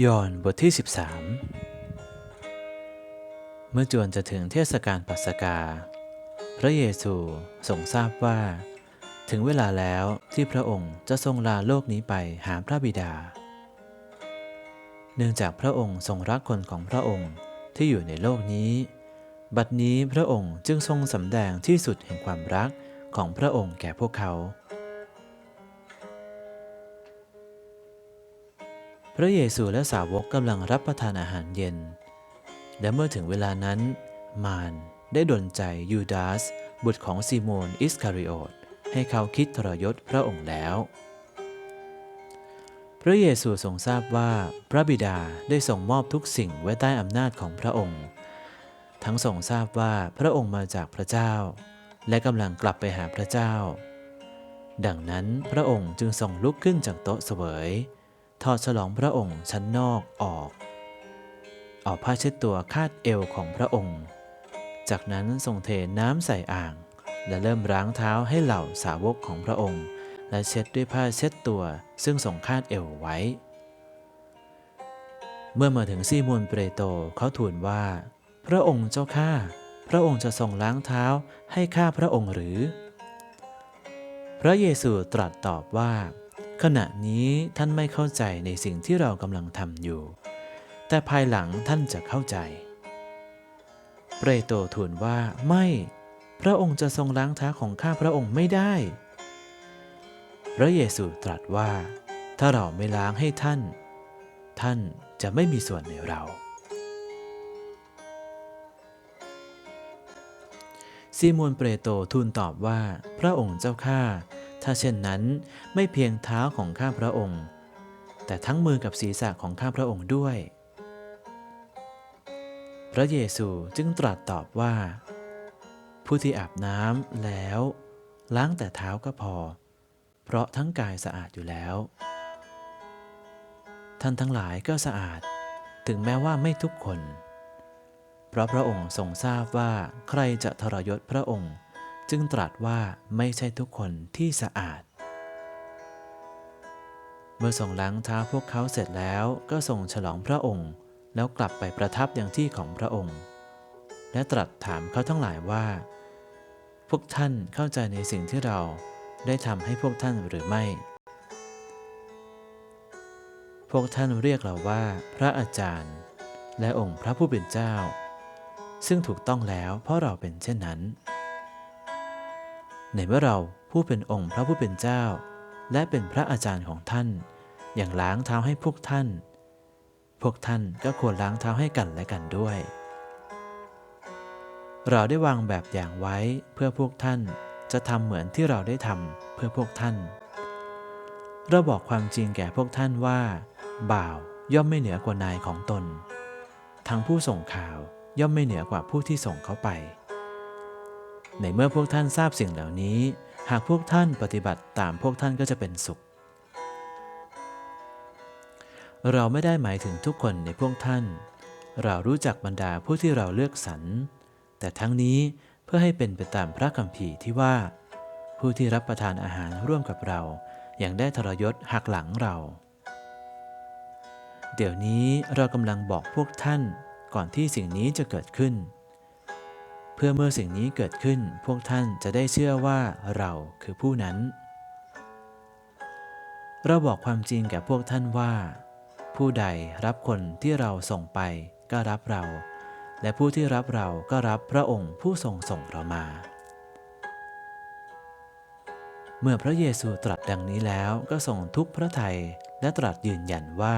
ยอห์นบทที่ 13 เมื่อจวนจะถึงเทศกาลปัสกา พระเยซูทรงทราบว่า ถึงเวลาแล้วที่พระองค์จะทรงลาโลกนี้ไปหาพระบิดา เนื่องจากพระองค์ทรงรักคนของพระองค์ที่อยู่ในโลกนี้ บัดนี้พระองค์จึงทรงสำแดงที่สุดแห่งความรักของพระองค์แก่พวกเขา พระเยซูและสาวกกำลังรับประทานอาหารเย็น และเมื่อถึงเวลานั้น มารได้ดลใจยูดาส บุตรของซีโมนอิสคาริโอตให้เขาคิดทรยศพระองค์แล้ว พระเยซูทรงทราบว่าพระบิดาได้ทรงมอบทุกสิ่งไว้ใต้อำนาจของพระองค์ ทั้งทรงทราบว่าพระองค์มาจากพระเจ้า และกำลังกลับไปหาพระเจ้า ดังนั้นพระองค์จึงทรงลุกขึ้นจากโต๊ะเสวย ถอดฉลองพระองค์ชั้นนอกออกออกผ้าเช็ดตัวคาดเอวของพระองค์ จากนั้นทรงเทน้ำใส่อ่าง และเริ่มล้างเท้าให้เหล่าสาวกของพระองค์ และเช็ดด้วยผ้าเช็ดตัวซึ่งทรงคาดเอวไว้ เมื่อมาถึงซีโมนเปรโตเขาทูลว่า พระองค์เจ้าข้าพระองค์จะทรงล้างเท้าให้ข้าพระองค์หรือ พระเยซูตรัสตอบว่า ขณะนี้ท่านไม่เข้าใจในสิ่งที่เรากำลังทำอยู่ แต่ภายหลังท่านจะเข้าใจ เปโตทูลว่าไม่ พระองค์จะทรงล้างเท้าของข้าพระองค์ไม่ได้ พระเยซูตรัสว่า ถ้าเราไม่ล้างให้ท่าน ท่านจะไม่มีส่วนในเรา ซีโมนเปโตทูลตอบว่า พระองค์เจ้าข้า ถ้าเช่นนั้นไม่เพียงเท้าของข้าพระองค์ แต่ทั้งมือกับศีรษะของข้าพระองค์ด้วย พระเยซูจึงตรัสตอบว่า ผู้ที่อาบน้ำแล้ว ล้างแต่เท้าก็พอ เพราะทั้งกายสะอาดอยู่แล้ว ท่านทั้งหลายก็สะอาดถึงแม้ว่าไม่ทุกคน เพราะพระองค์ทรงทราบว่าใครจะทรยศพระองค์ จึงตรัสว่าไม่ใช่ทุกคนที่สะอาด เมื่อทรงล้างเท้าพวกเขาเสร็จแล้วก็ทรงฉลองพระองค์ แล้วกลับไปประทับอย่างที่ของพระองค์ และตรัสถามเขาทั้งหลายว่า พวกท่านเข้าใจในสิ่งที่เราได้ทำให้พวกท่านหรือไม่ พวกท่านเรียกเราว่า พระอาจารย์ และองค์พระผู้เป็นเจ้า ซึ่งถูกต้องแล้วเพราะเราเป็นเช่นนั้น ในเมื่อเราผู้เป็นองค์พระผู้เป็นเจ้า และเป็นพระอาจารย์ของท่าน อย่างล้างเท้าให้พวกท่าน พวกท่านก็ควรล้างเท้าให้กันและกันด้วย เราได้วางแบบอย่างไว้เพื่อพวกท่านจะทำเหมือนที่เราได้ทำเพื่อพวกท่าน เราบอกความจริงแก่พวกท่านว่า บ่าวย่อมไม่เหนือกว่านายของตน ทั้งผู้ส่งข่าวย่อมไม่เหนือกว่าผู้ที่ส่งเขาไป ในเมื่อพวกท่านทราบสิ่งเหล่านี้ หากพวกท่านปฏิบัติตามพวกท่านก็จะเป็นสุข เราไม่ได้หมายถึงทุกคนในพวกท่าน เรารู้จักบรรดาผู้ที่เราเลือกสรร แต่ทั้งนี้เพื่อให้เป็นไปตามพระคัมภีร์ที่ว่า ผู้ที่รับประทานอาหารร่วมกับเรา อย่างได้ทรยศหักหลังเรา เดี๋ยวนี้เรากำลังบอกพวกท่านก่อนที่สิ่งนี้จะเกิดขึ้น เพื่อเมื่อสิ่งนี้เกิดขึ้นพวกท่านจะได้เชื่อว่าเราคือผู้นั้น เราบอกความจริงแก่พวกท่านว่า ผู้ใดรับคนที่เราส่งไปก็รับเรา และผู้ที่รับเราก็รับพระองค์ผู้ทรงส่งเรามา เมื่อพระเยซูตรัสดังนี้แล้วก็ทรงทุกพระทัยและตรัสยืนยันว่า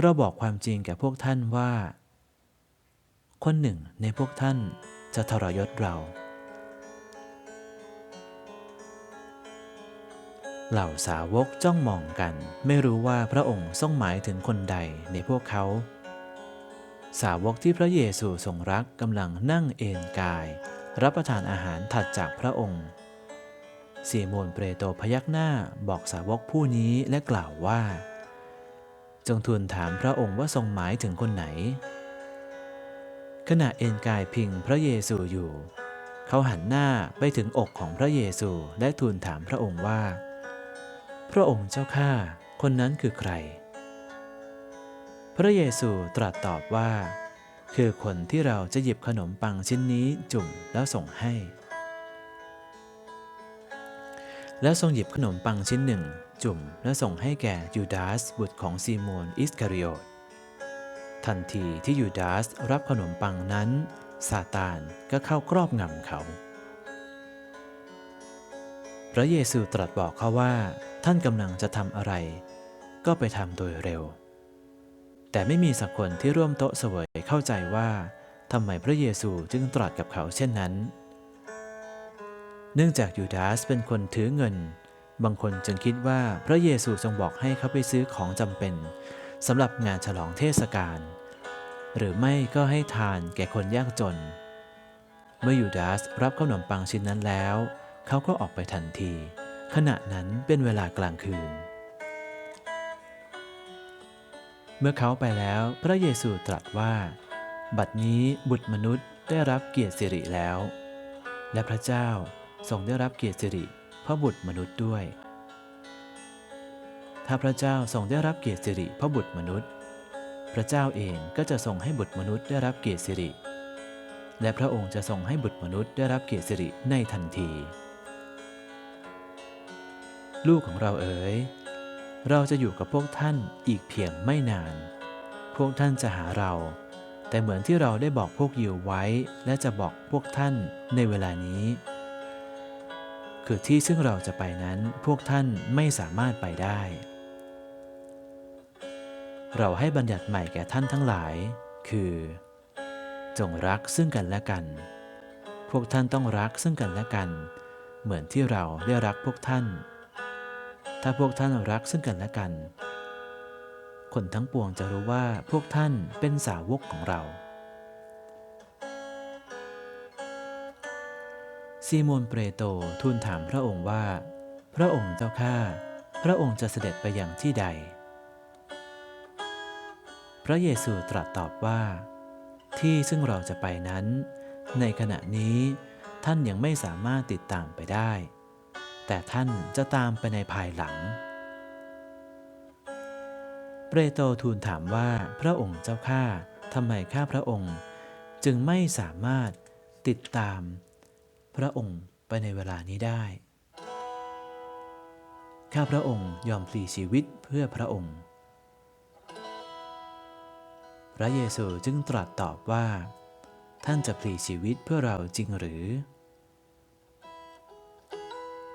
เราบอกความจริงแก่พวกท่านว่า คนหนึ่งในพวกท่านจะทรยศเรา เหล่าสาวกจ้องมองกัน ไม่รู้ว่าพระองค์ทรงหมายถึงคนใดในพวกเขา สาวกที่พระเยซูทรงรักกำลังนั่งเอนกาย รับประทานอาหารถัดจากพระองค์ซีโมนเปโตรพยักหน้าบอกสาวกผู้นี้และกล่าวว่า จงทูลถามพระองค์ว่าทรงหมายถึงคนไหน ขณะเอนกายพิงพระเยซูอยู่ เขาหันหน้าไปถึงอกของพระเยซูและทูลถามพระองค์ว่า พระองค์เจ้าข้าคนนั้นคือใคร พระเยซูตรัสตอบว่า คือคนที่เราจะหยิบขนมปังชิ้นนี้จุ่มแล้วส่งให้ แล้วทรงหยิบขนมปังชิ้นหนึ่ง จุ่มและส่งให้แก่ยูดาสบุตรของซีโมนอิสคาริโอต ทันทีที่ยูดาสรับขนมปังนั้นซาตานก็เข้าครอบงำเขา พระเยซูตรัสบอกเขาว่า ท่านกำลังจะทำอะไร ก็ไปทำโดยเร็ว แต่ไม่มีสักคนที่ร่วมโต๊ะเสวยเข้าใจว่าทำไมพระเยซูจึงตรัสกับเขาเช่นนั้น เนื่องจากยูดาสเป็นคนถือเงิน บางคนจึงคิดว่าพระเยซูทรงบอกให้เขาไปซื้อของจำเป็นสำหรับงานฉลองเทศกาล หรือไม่ก็ให้ทานแก่คนยากจน เมื่อยูดาสรับขนมปังชิ้นนั้นแล้ว เขาก็ออกไปทันที ขณะนั้นเป็นเวลากลางคืน เมื่อเขาไปแล้วพระเยซูตรัสว่า บัดนี้บุตรมนุษย์ได้รับเกียรติสิริแล้ว และพระเจ้าทรงได้รับเกียรติสิริเพราะบุตรมนุษย์ด้วย ถ้าพระเจ้าทรงได้รับเกียรติสิริเพราะบุตรมนุษย์ พระเจ้าเองก็จะทรงให้บุตรมนุษย์ได้รับเกียรติสิริ และพระองค์จะทรงให้บุตรมนุษย์ได้รับเกียรติสิริในทันที ลูกของเราเอ๋ย เราจะอยู่กับพวกท่านอีกเพียงไม่นาน พวกท่านจะหาเรา แต่เหมือนที่เราได้บอกพวกยิวไว้ และจะบอกพวกท่านในเวลานี้ คือที่ซึ่งเราจะไปนั้นพวกท่านไม่สามารถไปได้ เราให้บัญญัติใหม่แก่ท่านทั้งหลาย คือ จงรักซึ่งกันและกัน พวกท่านต้องรักซึ่งกันและกัน เหมือนที่เราได้รักพวกท่าน ถ้าพวกท่านรักซึ่งกันและกัน คนทั้งปวงจะรู้ว่าพวกท่านเป็นสาวกของเราซีโมนเปรโตทูลถามพระองค์ว่า พระองค์เจ้าข้า พระองค์จะเสด็จไปอย่างที่ใด พระเยซูตรัสตอบว่า ที่ซึ่งเราจะไปนั้น ในขณะนี้ท่านยังไม่สามารถติดตามไปได้ แต่ท่านจะตามไปในภายหลัง เปโตรทูลถามว่าพระองค์เจ้าข้าทำไมข้าพระองค์ จึงไม่สามารถติดตาม พระองค์ไปในเวลานี้ได้ ข้าพระองค์ยอมพลีชีวิตเพื่อพระองค์ พระเยซูจึงตรัสตอบว่า ท่านจะพลีชีวิตเพื่อเราจริงหรือ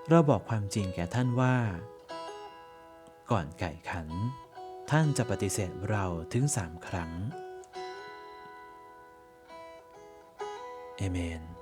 เราบอกความจริงแก่ท่านว่า ก่อนไก่ขัน ท่านจะปฏิเสธเราถึงสามครั้ง เอเมน